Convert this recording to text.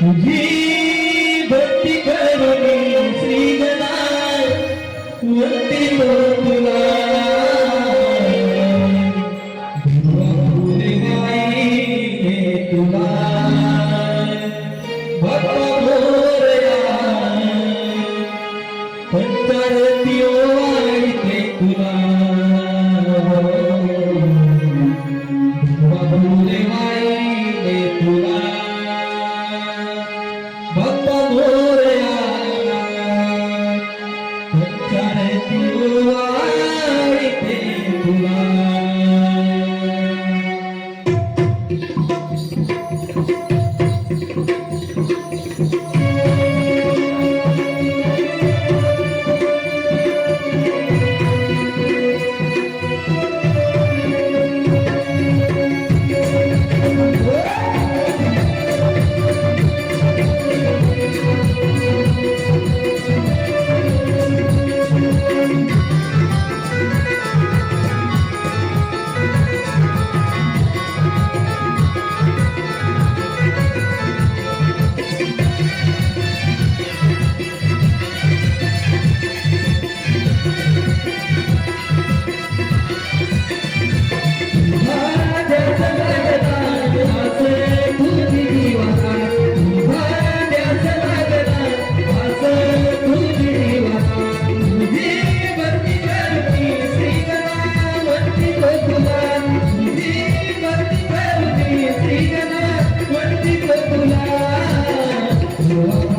तुझी Senhor.